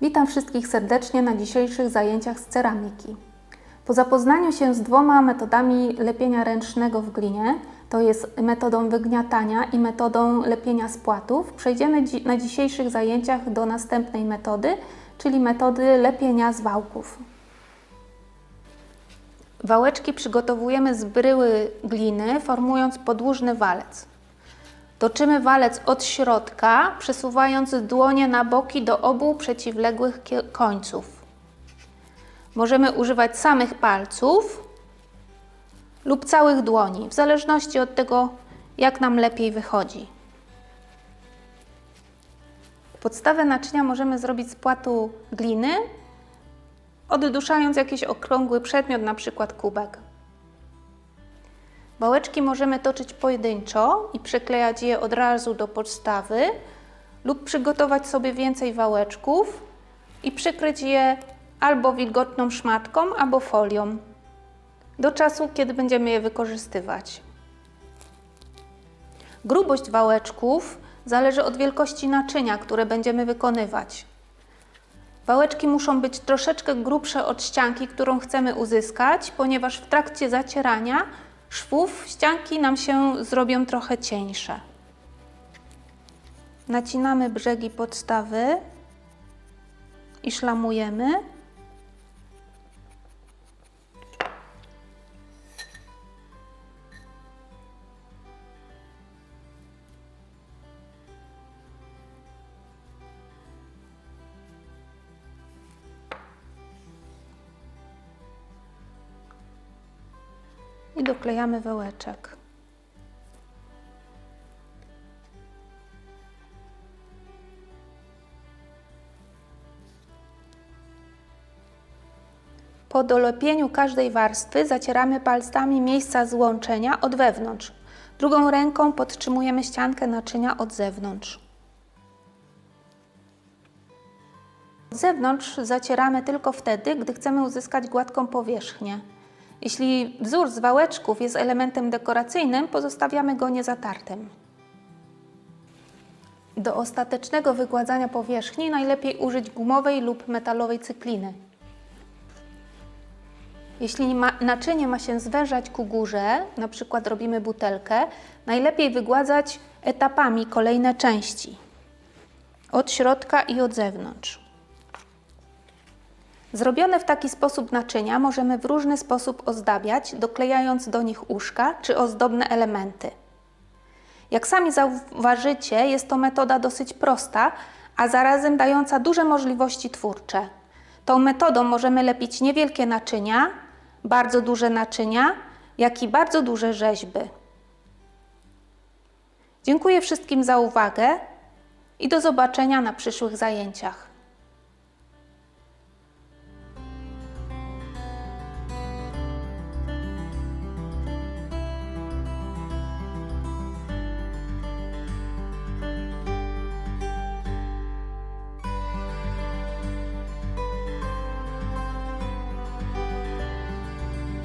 Witam wszystkich serdecznie na dzisiejszych zajęciach z ceramiki. Po zapoznaniu się z dwoma metodami lepienia ręcznego w glinie, to jest metodą wygniatania i metodą lepienia z płatów, przejdziemy dzi- na dzisiejszych zajęciach do następnej metody, czyli metody lepienia z wałków. Wałeczki przygotowujemy z bryły gliny, formując podłużny walec. Toczymy walec od środka, przesuwając dłonie na boki do obu przeciwległych końców. Możemy używać samych palców lub całych dłoni, w zależności od tego, jak nam lepiej wychodzi. Podstawę naczynia możemy zrobić z płatu gliny, odduszając jakiś okrągły przedmiot, na przykład kubek. Wałeczki możemy toczyć pojedynczo i przyklejać je od razu do podstawy lub przygotować sobie więcej wałeczków i przykryć je albo wilgotną szmatką, albo folią do czasu, kiedy będziemy je wykorzystywać. Grubość wałeczków zależy od wielkości naczynia, które będziemy wykonywać. Wałeczki muszą być troszeczkę grubsze od ścianki, którą chcemy uzyskać, ponieważ w trakcie zacierania szwów ścianki nam się zrobią trochę cieńsze. Nacinamy brzegi podstawy i szlamujemy. Doklejamy wałeczek. Po dolepieniu każdej warstwy zacieramy palcami miejsca złączenia od wewnątrz. Drugą ręką podtrzymujemy ściankę naczynia od zewnątrz. Zewnątrz zacieramy tylko wtedy, gdy chcemy uzyskać gładką powierzchnię. Jeśli wzór z wałeczków jest elementem dekoracyjnym, pozostawiamy go niezatartym. Do ostatecznego wygładzania powierzchni najlepiej użyć gumowej lub metalowej cykliny. Jeśli ma, naczynie ma się zwężać ku górze, na przykład robimy butelkę, najlepiej wygładzać etapami kolejne części. Od środka i od zewnątrz. Zrobione w taki sposób naczynia możemy w różny sposób ozdabiać, doklejając do nich uszka czy ozdobne elementy. Jak sami zauważycie, jest to metoda dosyć prosta, a zarazem dająca duże możliwości twórcze. Tą metodą możemy lepić niewielkie naczynia, bardzo duże naczynia, jak i bardzo duże rzeźby. Dziękuję wszystkim za uwagę i do zobaczenia na przyszłych zajęciach.